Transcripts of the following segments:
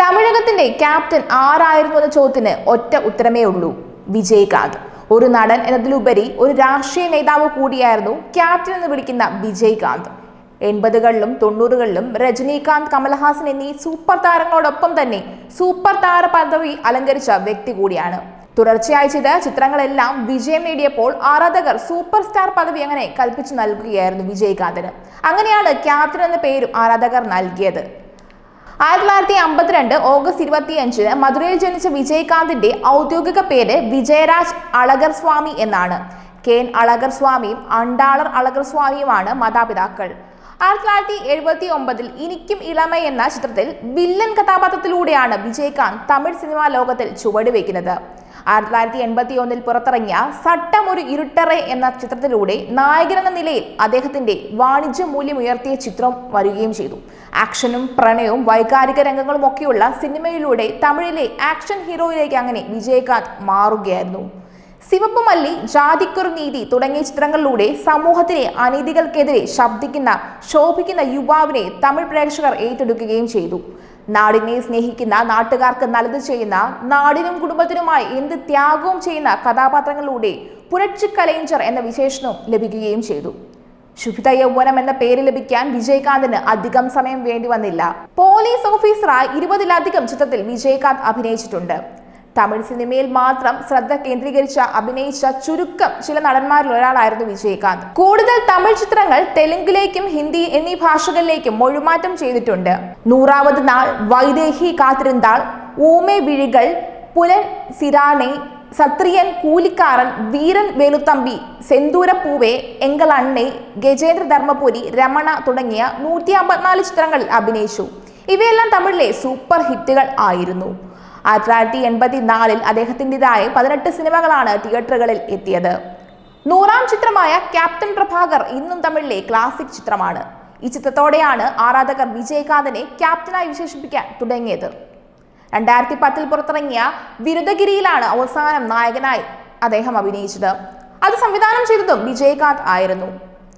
തമിഴകത്തിന്റെ captain ആരായിരുന്നു എന്ന ചോദ്യത്തിന് ഒറ്റ ഉത്തരമേ ഉള്ളൂ. വിജയകാന്ത്. ഒരു നടൻ എന്നതിലുപരി ഒരു രാഷ്ട്രീയ നേതാവ് കൂടിയായിരുന്നു ക്യാപ്റ്റൻ എന്ന് വിളിക്കുന്ന വിജയകാന്ത്. എൺപതുകളിലും തൊണ്ണൂറുകളിലും രജനീകാന്ത് കമൽഹാസൻ എന്നീ സൂപ്പർ താരങ്ങളോടൊപ്പം തന്നെ സൂപ്പർ താര പദവി അലങ്കരിച്ച വ്യക്തി കൂടിയാണ്. തുടർച്ചയായി ചെയ്ത ചിത്രങ്ങളെല്ലാം വിജയം നേടിയപ്പോൾ ആരാധകർ സൂപ്പർ സ്റ്റാർ പദവി അങ്ങനെ കൽപ്പിച്ചു നൽകുകയായിരുന്നു വിജയകാന്തിന്. അങ്ങനെയാണ് ക്യാപ്റ്റൻ എന്ന പേരും ആരാധകർ നൽകിയത്. ആയിരത്തി തൊള്ളായിരത്തി അമ്പത്തിരണ്ട് ഓഗസ്റ്റ് ഇരുപത്തി അഞ്ചിന് മധുരയിൽ ജനിച്ച വിജയകാന്തിന്റെ ഔദ്യോഗിക പേര് വിജയരാജ് അളഗർ സ്വാമി എന്നാണ്. കെ. എൻ. അളഗർ സ്വാമിയും അണ്ടാളർ അളഗർ സ്വാമിയുമാണ് മാതാപിതാക്കൾ. ആയിരത്തി തൊള്ളായിരത്തി എഴുപത്തി ഒമ്പതിൽ ഇനിക്കും ഇളമ എന്ന ചിത്രത്തിൽ വില്ലൻ കഥാപാത്രത്തിലൂടെയാണ് വിജയകാന്ത് തമിഴ് സിനിമാ ലോകത്തിൽ ചുവടുവെക്കുന്നത് ആയിരത്തി തൊള്ളായിരത്തി എൺപത്തി ഒന്നിൽ പുറത്തിറങ്ങിയ സട്ടം ഒരു ഇരുട്ടറെ എന്ന ചിത്രത്തിലൂടെ നായകൻ എന്ന നിലയിൽ അദ്ദേഹത്തിന്റെ വാണിജ്യ മൂല്യം ഉയർത്തിയ ചിത്രം വരികയും ചെയ്തു. ആക്ഷനും പ്രണയവും വൈകാരിക രംഗങ്ങളും ഒക്കെയുള്ള സിനിമയിലൂടെ തമിഴിലെ ആക്ഷൻ ഹീറോയിലേക്ക് അങ്ങനെ വിജയകാന്ത് മാറുകയായിരുന്നു. സിവപ്പ് മല്ലി ജാതിക്കൊരു നീതി തുടങ്ങിയ ചിത്രങ്ങളിലൂടെ സമൂഹത്തിലെ അനീതികൾക്കെതിരെ ശബ്ദിക്കുന്ന ശോഭിക്കുന്ന യുവാവിനെ തമിഴ് പ്രേക്ഷകർ ഏറ്റെടുക്കുകയും ചെയ്തു. നാടിനെ സ്നേഹിക്കുന്ന നാട്ടുകാർക്ക് നല്ലത് ചെയ്യുന്ന നാടിനും കുടുംബത്തിനുമായി എന്ത് ത്യാഗവും ചെയ്യുന്ന കഥാപാത്രങ്ങളിലൂടെ പുരക്ഷി കലൈഞ്ചർ എന്ന വിശേഷണവും ലഭിക്കുകയും ചെയ്തു. ശുഭിത യൗവനം എന്ന പേര് ലഭിക്കാൻ വിജയകാന്തിന് അധികം സമയം വേണ്ടി വന്നില്ല. പോലീസ് ഓഫീസറായി ഇരുപതിലധികം ചിത്രത്തിൽ വിജയകാന്ത് അഭിനയിച്ചിട്ടുണ്ട്. തമിഴ് സിനിമയിൽ മാത്രം ശ്രദ്ധ കേന്ദ്രീകരിച്ച അഭിനയിച്ച ചുരുക്കം ചില നടന്മാരിൽ ഒരാളായിരുന്നു വിജയകാന്ത്. കൂടുതൽ തമിഴ് ചിത്രങ്ങൾ തെലുങ്കിലേക്കും ഹിന്ദി എന്നീ ഭാഷകളിലേക്കും മൊഴിമാറ്റം ചെയ്തിട്ടുണ്ട്. നൂറാമത് നാൾ വൈദേഹി കാത്തിരുന്നാൾ ഊമെ വിഴികൾ പുലൻ സിരാണെ സത്രിയൻ കൂലിക്കാരൻ വീരൻ വേലുത്തമ്പി സെന്തൂരപ്പൂവെ എങ്കൽ അണ്ണെ ഗജേന്ദ്ര ധർമ്മപുരി രമണ തുടങ്ങിയ നൂറ്റി അമ്പത്തിനാല് ചിത്രങ്ങളിൽ അഭിനയിച്ചു. ഇവയെല്ലാം തമിഴിലെ സൂപ്പർ ഹിറ്റുകൾ ആയിരുന്നു. ആയിരത്തി തൊള്ളായിരത്തി എൺപത്തി നാലിൽ അദ്ദേഹത്തിന്റെതായ പതിനെട്ട് സിനിമകളാണ് തിയേറ്ററുകളിൽ എത്തിയത്. നൂറാം ചിത്രമായ ക്യാപ്റ്റൻ പ്രഭാകർ ഇന്നും തമിഴിലെ ക്ലാസിക് ചിത്രമാണ്. ഈ ചിത്രത്തോടെയാണ് ആരാധകർ വിജയകാന്തിനെ ക്യാപ്റ്റനായി വിശേഷിപ്പിക്കാൻ തുടങ്ങിയത്. രണ്ടായിരത്തി പത്തിൽ പുറത്തിറങ്ങിയ വിരുദ്ധഗിരിയിലാണ് അവസാനം നായകനായി അദ്ദേഹം അഭിനയിച്ചത്. അത് സംവിധാനം ചെയ്തതും വിജയകാന്ത് ആയിരുന്നു.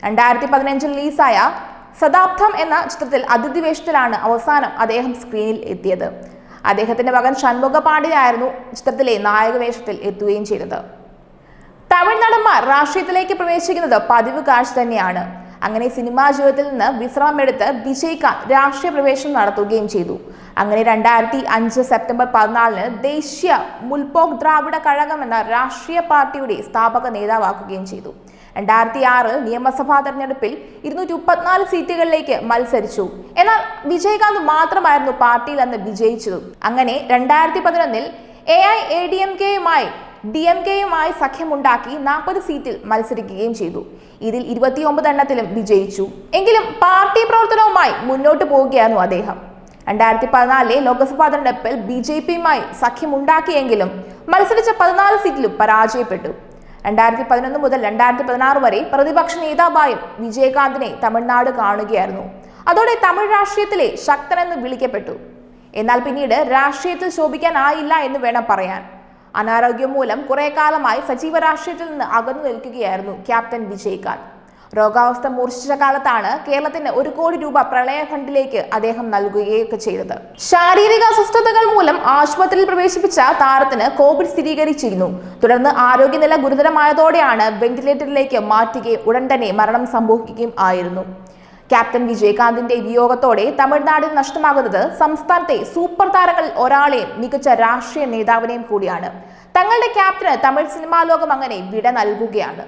രണ്ടായിരത്തി പതിനഞ്ചിൽ റിലീസായ സദാബ്ദം എന്ന ചിത്രത്തിൽ അതിഥി വേഷത്തിലാണ് അവസാനം അദ്ദേഹം സ്ക്രീനിൽ എത്തിയത്. അദ്ദേഹത്തിന്റെ മകൻ ഷൺമുഖ പാണ്ഡ്യനായിരുന്നു ചിത്രത്തിലെ നായക വേഷത്തിൽ എത്തുകയും ചെയ്തത്. തമിഴ് നടന്മാർ രാഷ്ട്രീയത്തിലേക്ക് പ്രവേശിക്കുന്നത് പതിവ് കാഴ്ച തന്നെയാണ്. അങ്ങനെ സിനിമാ ജീവിതത്തിൽ നിന്ന് വിശ്രമമെടുത്ത് വിജയിക്കാൻ രാഷ്ട്രീയ പ്രവേശനം നടത്തുകയും ചെയ്തു. അങ്ങനെ രണ്ടായിരത്തി അഞ്ച് സെപ്റ്റംബർ പതിനാലിന് ദേശീയ മുൽപോക് ദ്രാവിഡ കഴകം എന്ന രാഷ്ട്രീയ പാർട്ടിയുടെ സ്ഥാപക നേതാവാക്കുകയും ചെയ്തു. രണ്ടായിരത്തി ആറ് നിയമസഭാ തെരഞ്ഞെടുപ്പിൽ ഇരുന്നൂറ്റി മുപ്പത്തിനാല് സീറ്റുകളിലേക്ക് മത്സരിച്ചു. എന്നാൽ വിജയകാന്ത് മാത്രമായിരുന്നു പാർട്ടിയിൽ അന്ന് വിജയിച്ചത്. അങ്ങനെ രണ്ടായിരത്തി പതിനൊന്നിൽ A I A D M കെയുമായി D M കെയുമായി സഖ്യമുണ്ടാക്കി നാൽപ്പത് സീറ്റിൽ മത്സരിക്കുകയും ചെയ്തു. ഇതിൽ ഇരുപത്തിയൊമ്പത് എണ്ണത്തിലും വിജയിച്ചു. എങ്കിലും പാർട്ടി പ്രവർത്തനവുമായി മുന്നോട്ട് പോവുകയായിരുന്നു അദ്ദേഹം. രണ്ടായിരത്തി പതിനാലിലെ ലോക്സഭാ തെരഞ്ഞെടുപ്പിൽ ബി ജെ പിയുമായി സഖ്യമുണ്ടാക്കിയെങ്കിലും മത്സരിച്ച പതിനാല് സീറ്റിലും പരാജയപ്പെട്ടു. രണ്ടായിരത്തി പതിനൊന്ന് മുതൽ രണ്ടായിരത്തി പതിനാറ് വരെ പ്രതിപക്ഷ നേതാവായും വിജയകാന്തിനെ തമിഴ്നാട് കാണുകയായിരുന്നു. അതോടെ തമിഴ് രാഷ്ട്രീയത്തിലെ ശക്തനെന്ന് വിളിക്കപ്പെട്ടു. എന്നാൽ പിന്നീട് രാഷ്ട്രീയത്തിൽ ശോഭിക്കാനായില്ല എന്ന് വേണം പറയാൻ. അനാരോഗ്യം മൂലം കുറെ കാലമായി സജീവ രാഷ്ട്രീയത്തിൽ നിന്ന് അകന്നു നിൽക്കുകയായിരുന്നു ക്യാപ്റ്റൻ വിജയകാന്ത്. രോഗാവസ്ഥ മൂർച്ഛിച്ച കാലത്താണ് കേരളത്തിന് ഒരു കോടി രൂപ പ്രളയ ഫണ്ടിലേക്ക് അദ്ദേഹം നൽകുകയൊക്കെ ചെയ്തത്. ശാരീരിക അസ്വസ്ഥതകൾ മൂലം ആശുപത്രിയിൽ പ്രവേശിപ്പിച്ച താരത്തിന് കോവിഡ് സ്ഥിരീകരിച്ചിരുന്നു. തുടർന്ന് ആരോഗ്യനില ഗുരുതരമായതോടെയാണ് വെന്റിലേറ്ററിലേക്ക് മാറ്റുകയും ഉടൻ തന്നെ മരണം സംഭവിക്കുകയും ആയിരുന്നു. ക്യാപ്റ്റൻ വിജയകാന്തിന്റെ വിയോഗത്തോടെ തമിഴ്നാടിന് നഷ്ടമാകുന്നത് സംസ്ഥാനത്തെ സൂപ്പർ താരങ്ങളിൽ ഒരാളെയും മികച്ച രാഷ്ട്രീയ നേതാവിനെയും കൂടിയാണ്. തങ്ങളുടെ ക്യാപ്റ്റന് തമിഴ് സിനിമാ ലോകം അങ്ങനെ വിട നൽകുകയാണ്.